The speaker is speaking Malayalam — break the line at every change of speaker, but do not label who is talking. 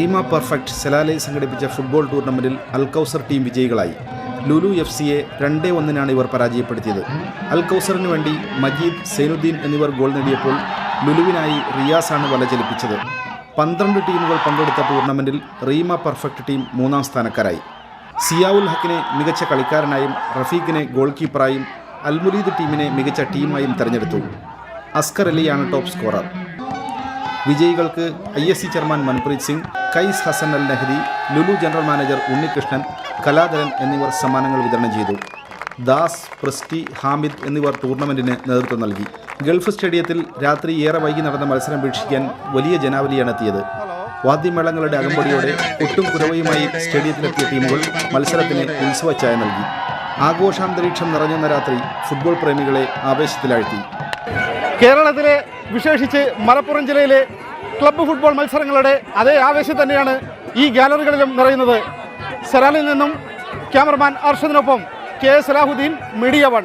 ടീമ പെർഫെക്റ്റ് സെലാലെ സംഘടിപ്പിച്ച ഫുട്ബോൾ ടൂർണമെന്റിൽ അൽക്കൗസർ ടീം വിജയികളായി. ലുലു എഫ് സിയെ രണ്ടേ ഒന്നിനാണ് ഇവർ പരാജയപ്പെടുത്തിയത്. അൽക്കൗസറിന് വേണ്ടി മജീദ് സൈനുദ്ദീൻ എന്നിവർ ഗോൾ നേടിയപ്പോൾ ലുലുവിനായി റിയാസാണ് വല ചലിപ്പിച്ചത്. പന്ത്രണ്ട് ടീമുകൾ പങ്കെടുത്ത ടൂർണമെന്റിൽ റീമ പെർഫെക്റ്റ് ടീം മൂന്നാം സ്ഥാനക്കാരായി. സിയാവുൽ ഹക്കിനെ മികച്ച കളിക്കാരനായും റഫീഖിനെ ഗോൾ കീപ്പറായും അൽമുരീദ് ടീമിനെ മികച്ച ടീമായും തെരഞ്ഞെടുത്തു. അസ്കർ അലിയാണ് ടോപ്പ് സ്കോറർ. വിജയികൾക്ക് I S C chairman Manpreet Singh Qais Hassan Al Nehdi Lulu general manager Unnikrishnan Kaladharan എന്നിവർ സമ്മാനങ്ങൾ വിതരണം ചെയ്തു. ദാസ് പ്രസ്റ്റി ഹാമിദ് എന്നിവർ ടൂർണമെന്റിന് നേതൃത്വം നൽകി. ഗൾഫ് സ്റ്റേഡിയത്തിൽ രാത്രി ഏറെ വൈകി നടന്ന മത്സരം വീക്ഷിക്കാൻ വലിയ ജനാവലിയാണ് എത്തിയത്. വാദ്യമേളങ്ങളുടെ അകമ്പടിയോടെ ഒട്ടും കുറവയുമായി സ്റ്റേഡിയത്തിലെത്തിയ ടീമുകൾ മത്സരത്തിന് ഉത്സവച്ചായ നൽകി. ആഘോഷാന്തരീക്ഷം നിറഞ്ഞെന്ന രാത്രി ഫുട്ബോൾ പ്രേമികളെ ആവേശത്തിലാഴ്ത്തി.
കേരളത്തിലെ വിശേഷിച്ച് മലപ്പുറം ജില്ലയിലെ ക്ലബ്ബ് ഫുട്ബോൾ മത്സരങ്ങളുടെ അതേ ആവേശം തന്നെയാണ് ഈ ഗാലറികളിലും നിറയുന്നത്. സെറാലിൽ നിന്നും ക്യാമറമാൻ അർഷദിനൊപ്പം കെ സലാഹുദ്ദീൻ മീഡിയ വൺ.